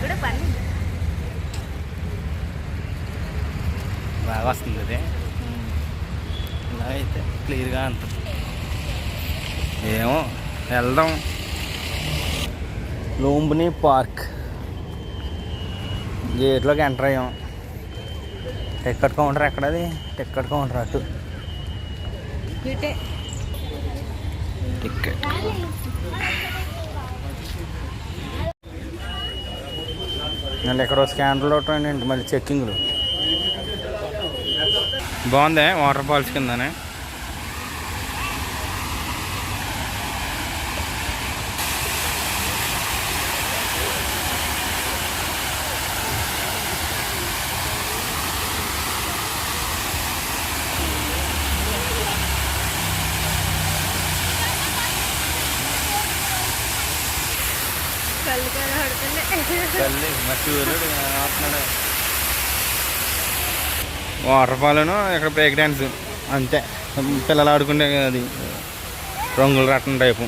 కూడా పని బాగా వస్తుంది అది. ఇలా అయితే క్లియర్గా అంత. ఏమో వెళ్దాం. లూంబిని పార్క్. గేట్లోకి ఎంటర్ అయ్యాం. టికెట్ కౌంటర్ ఎక్కడది? టికెట్ కౌంటర్ అటు. టికెట్. మళ్ళీ ఎక్కడో స్కానర్లు ఏంటి మళ్ళీ చెక్కింగ్లు. బాగుంది వాటర్ ఫాల్స్ కిందనే. వాటర్ ఫాల్ను ఇక్కడ బ్రేక్ డ్యాన్స్ అంతే. పిల్లలు ఆడుకుంటే అది రంగులు రట్టం టైపు.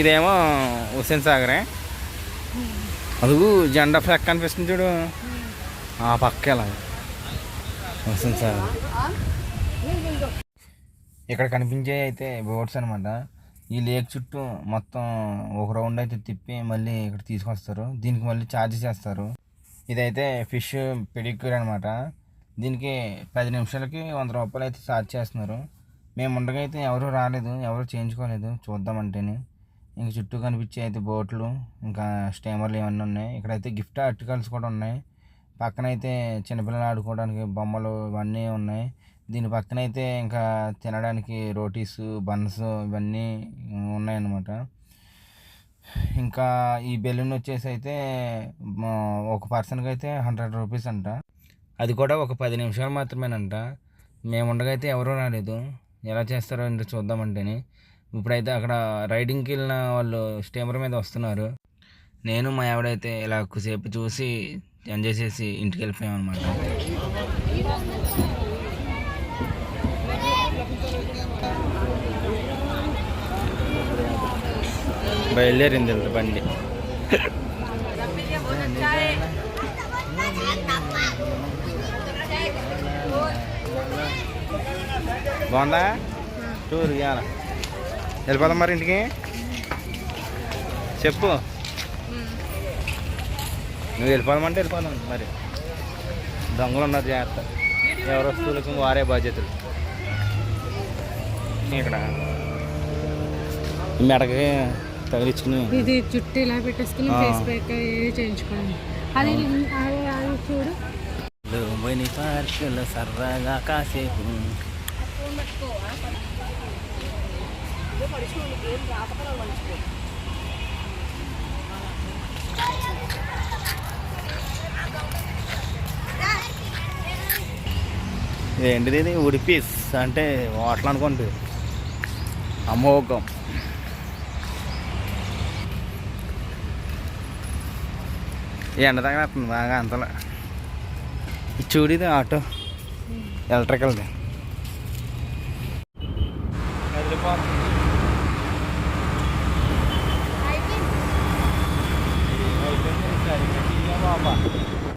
ఇదేమో హుసేన్ సాగరే. అదుగు జెండా ఫ్లెక్ కనిపిస్తుంది చూడు. ఆ పక్క ఎలా హుసేన్ సాగర్. ఇక్కడ కనిపించే అయితే బోట్స్ అనమాట ఈ లేక్ చుట్టూ మొత్తం ఒక రౌండ్ అయితే తిప్పి మళ్ళీ ఇక్కడ తీసుకొస్తారు. దీనికి మళ్ళీ ఛార్జ్ చేస్తారు. ఇదైతే ఫిష్ పెడిక్యూర్ అనమాట దీనికి పది నిమిషాలకి వంద రూపాయలు అయితే ఛార్జ్ చేస్తున్నారు. మేము ఉండగా అయితే ఎవరు రాలేదు ఎవరు చేయించుకోలేదు చూద్దామంటేనే. ఇంక చుట్టూ కనిపించే అయితే బోట్లు ఇంకా స్టీమర్లు ఇవన్నీ ఉన్నాయి. ఇక్కడైతే గిఫ్ట్ ఆర్టికల్స్ కూడా ఉన్నాయి. పక్కన అయితే చిన్నపిల్లలు ఆడుకోవడానికి బొమ్మలు ఇవన్నీ ఉన్నాయి. దీని పక్కన అయితే ఇంకా తినడానికి రోటీస్ బన్స్ ఇవన్నీ ఉన్నాయన్నమాట. ఇంకా ఈ బెలూన్ వచ్చేసి అయితే ఒక పర్సన్కి అయితే హండ్రెడ్ రూపీస్ అంట. అది కూడా ఒక పది నిమిషాలు మాత్రమేనంట. మేము ఉండగా అయితే ఎవరూ రాలేదు. ఎలా చేస్తారో ఏంటో చూద్దామంటేని. ఇప్పుడైతే అక్కడ రైడింగ్కి వెళ్ళిన వాళ్ళు స్టీమర్ మీద వస్తున్నారు. నేను మా ఆవిడైతే ఇలా కొద్దిసేపు చూసి ఎంజాయ్ చేసి ఇంటికి వెళ్ళిపోయాం అనమాట బయలుదేరింది బండి. బాగుందా? టూర్ ఇవాళ వెళ్ళిపోదాం మరి ఇంటికి? చెప్పు. నువ్వు వెళ్ళిపోదామంటే వెళ్ళిపోదాం మరి. దొంగలు ఉన్నారు జాగ్రత్త. ఎవరి వస్తువులకు వారే బాధ్యతలు. ఇక్కడ. మెడకి తగిలించుకుని ఇది జుట్టు ఇలా పెట్టేసుకుని. ఫేస్ ప్యాక్ చేయించుకోండి. అది అది అది చూడు. లోబని పార్కులు సరదాగా కాసేపు. ఏంటిది ఇది? ఉడిపీస్ అంటే వాటర్ అనుకోండి. అమోఘం. ఎండ తగలేస్తుంది బాగా అంతలా. చూడిది ఆటో. ఎలక్ట్రికల్ది. బాబా